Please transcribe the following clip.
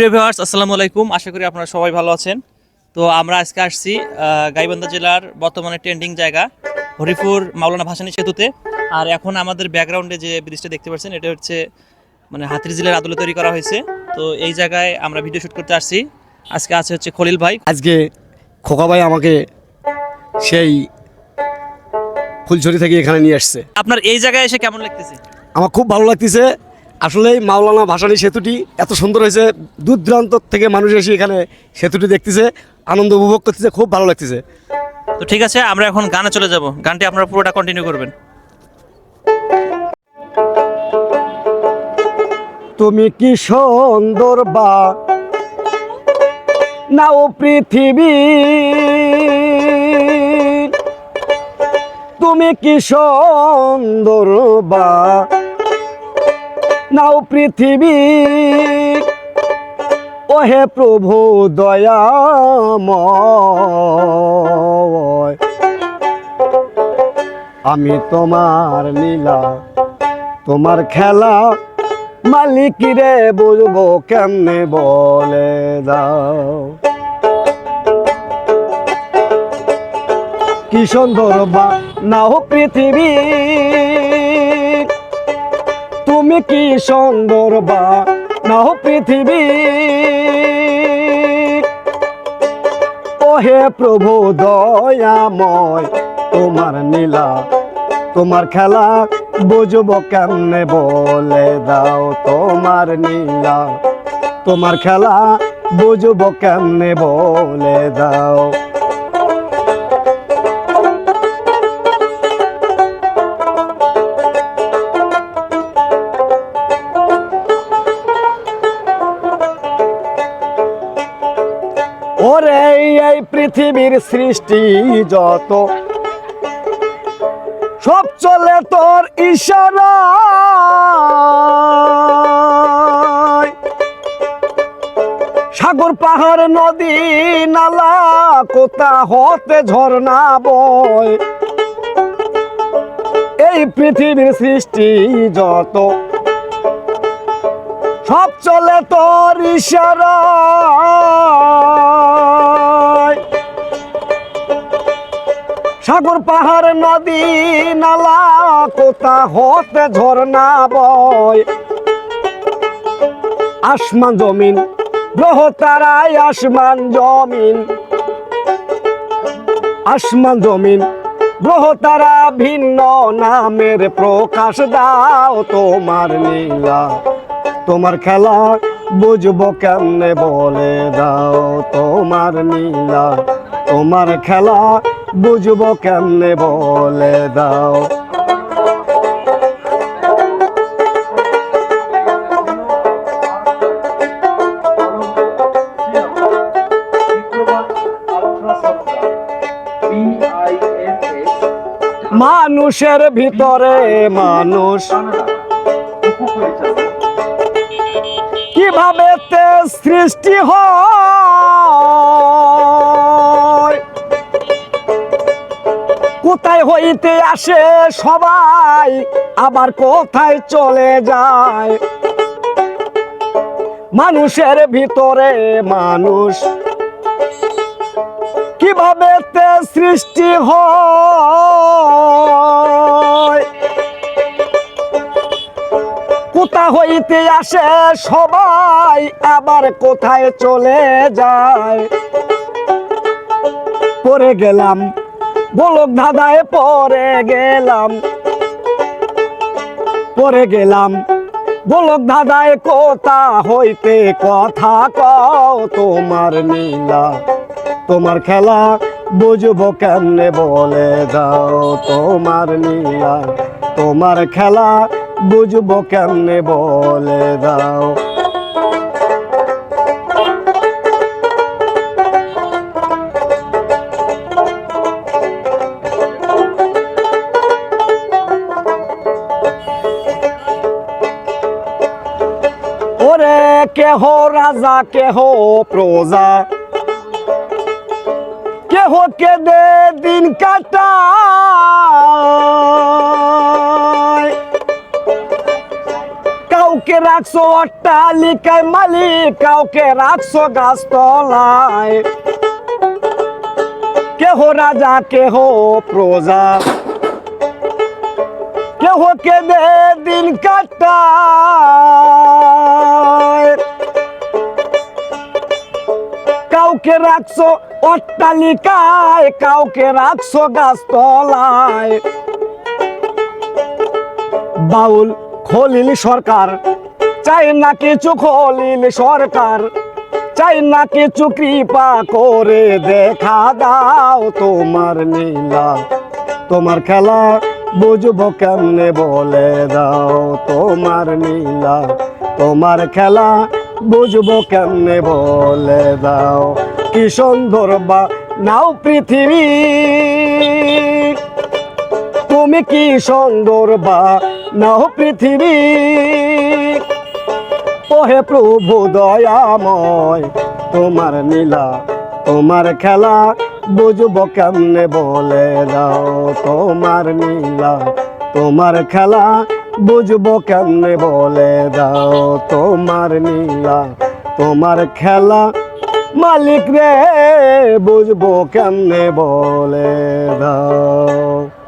প্রিয় ভিউয়ার্স আসসালামু আলাইকুম। আশা করি আপনারা সবাই ভালো আছেন। তো আমরা আজকে আসছি গাইবান্ধা জেলার বর্তমানে ট্রেন্ডিং জায়গা হরিপুর মাওলানা ভাসানী সেতুতে। আর এখন আমাদের ব্যাকগ্রাউন্ডে যে ব্রিজটা দেখতে পাচ্ছেন এটা হচ্ছে মানে হাতির জিলের আদলে তৈরি করা হয়েছে। তো এই জায়গায় আমরা ভিডিও শুট করতে আসছি। আজকে আছে হচ্ছে খলিল ভাই। আজকে খোকা ভাই আমাকে সেই ফুলছড়ি থেকে এখানে নিয়ে আসছে। আপনার এই জায়গায় এসে কেমন লাগতেছে? আমার খুব ভালো লাগতেছে। আসলে মাওলানা ভাসানী সেতুটি এত সুন্দর হয়েছে। দূর দূরান্ত থেকে মানুষ এসে এখানে সেতুটি দেখতেছে আনন্দ উপভোগ করতেছে খুব ভালো লাগতেছে। তো ঠিক আছে আমরা এখন গানে চলে যাব। গানটি আপনারা পুরোটা কন্টিনিউ করবেন। তুমি কি সুন্দর বা? নাও পৃথিবী। তুমি কি সুন্দর বা? নাও পৃথিবী। ওহে প্রভু দয়াময়। আমি তোমার লীলা তোমার খেলা মালিক রে, বুঝব কেমনে বলে দাও। কি সুন্দর বা, নাও পৃথিবী। কি সুন্দর বা নাও পৃথিবী। ওহে প্রভু দয়াময়, তোমার নীলা, তোমার খেলা বুঝব কেমনে বলে দাও তোমার নীলা। তোমার খেলা বুঝব কেমনে বলে দাও ওরে এই পৃথিবীর সৃষ্টি যত। সব চলে তোর ইশারা সাগর, পাহাড়, নদী, নালা কোথা হতে ঝর্ণা, বয়। এই পৃথিবীর সৃষ্টি যত। সব চলে তোর ইশারায়। সাগর, পাহাড়, নদী, নালা, কোথা হতে ঝর্ণা বয়? আসমান জমিন, গ্রহ তারাই আসমান জমিন। আসমান জমিন, গ্রহ তারা ভিন্ন, নামের প্রকাশ দাও তোমার নীলা তোমার খেলা বুঝব কেমনে বলে দাও তোমার নীলা। তোমার খেলা বুঝব কেমনে বলে দাও। মানুষের ভিতরে মানুষ। কীভাবে সৃষ্টি হয়? কোথায় হইতে আসে সবাই, আবার কোথায় চলে যায়? মানুষের ভিতরে মানুষ। কীভাবে সৃষ্টি হয়? কোথা হইতে আসে সবাই, আবার কোথায় চলে যায়? পরে গেলাম, গোলক ধাঁধায় পরে গেলাম। পরে গেলাম, গোলক ধাঁধায় কোথা হইতে কথা কও তোমার নীলা। তোমার খেলা বুঝব কেমনে বলে দাও তোমার নীলা। তোমার খেলা বুঝব কেমনে বলে দাও। ওরে কেহ রাজা কেহ প্রজা। কেহ কেদে দিন কাটায়। কাউকে রাখছো অট্টালিকায়, মালিক কাউকে রাখছো গাছতলায়। কেহ রাজা, কেহ প্রজা। কেহ কেঁদে দিন কাটায়। কাউকে রাখছো অট্টালিকায়, কাউকে রাখছো গাছতলায়। বাউল খলিল সরকার চাই না কিছু খলিল সরকার, চাই না কিছু কৃপা করে দেখা দাও তোমার নীলা তোমার খেলা বুঝব কেমনে বলে দাও তোমার নীলা তোমার খেলা বুঝব কেমনে বলে দাও। কি সুন্দর বা নাও পৃথিবী। তুমি কি সুন্দর বা নাও পৃথিবী। ওহে প্রভু দয়াময়, তোমার নীলা, তোমার খেলা বুঝব কেমনে বলে দাও, তোমার নীলা, তোমার খেলা বুঝব কেমনে বলে দাও, তোমার নীলা, তোমার খেলা মালিক রে, বুঝব কেমনে বলে দাও।